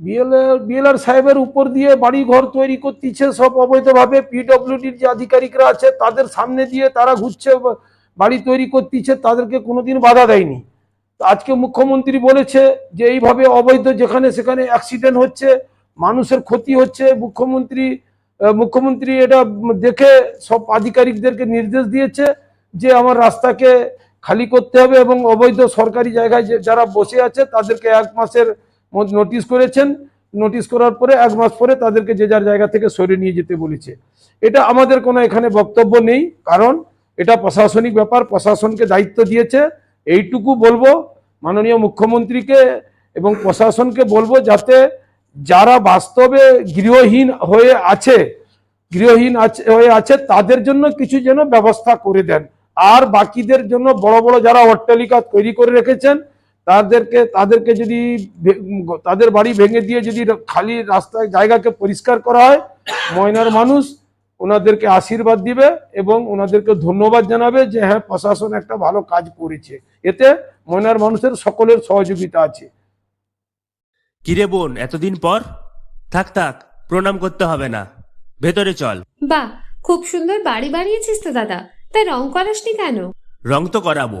BLR BLR সাহেবের উপর দিয়ে বাড়ি ঘর তৈরি করতেছে, সব অবৈধভাবে পিডব্লিউডির যে আধিকারিকরা আছে, তাদের সামনে দিয়ে তারা ঘুরছে, বাড়ি তৈরি করতেছে, তাদেরকে কোনোদিন বাধা দেয়নি। আজকে মুখ্যমন্ত্রী বলেছে যে এইভাবে অবৈধ যেখানে সেখানে অ্যাক্সিডেন্ট হচ্ছে, মানুষের ক্ষতি হচ্ছে, মুখ্যমন্ত্রী মুখ্যমন্ত্রী এটা দেখে সব আধিকারিকদেরকে নির্দেশ দিয়েছে যে আমার রাস্তাকে খালি করতে হবে এবং অবৈধ সরকারি জায়গায় যারা বসে আছে, তাদেরকে এক মাসের নোটিশ করেছেন। নোটিশ করার পরে এক মাস পরে তাদেরকে যে যার জায়গা থেকে সরিয়ে নিয়ে যেতে বলেছে। এটা আমাদের কোনো এখানে বক্তব্য নেই, কারণ এটা প্রশাসনিক ব্যাপার, প্রশাসনকে দায়িত্ব দিয়েছে। এইটুকু বলব, মাননীয় মুখ্যমন্ত্রীকে এবং প্রশাসনকে বলব যাতে যারা বাস্তবে গৃহহীন হয়ে আছে, গৃহহীন আছে, হয়ে আছে, তাদের জন্য কিছু যেন ব্যবস্থা করে দেন। আর বাকিদের জন্য বড় বড় যারা অট্টালিকা তৈরি করে রেখেছেন তাদেরকে তাদেরকে যদি তাদের বাড়ি ভেঙে দিয়ে যদি খালি রাস্তায় জায়গাকে পরিষ্কার করা হয় ময়নার মানুষ ওনাদেরকে আশীর্বাদ দিবে এবং ওনাদেরকে ধন্যবাদ জানাবে যে হ্যাঁ প্রশাসন একটা ভালো কাজ করেছে। এতে ময়নার মানুষের সকলের সহযোগিতা আছে। কিরে বোন এতদিন পর? থাক থাক প্রণাম করতে হবে না। ভেতরে চল। বাহ খুব সুন্দর বাড়ি বানিয়েছিস তো দাদা। তাই রং করাসনি কেন? রং তো করাবো।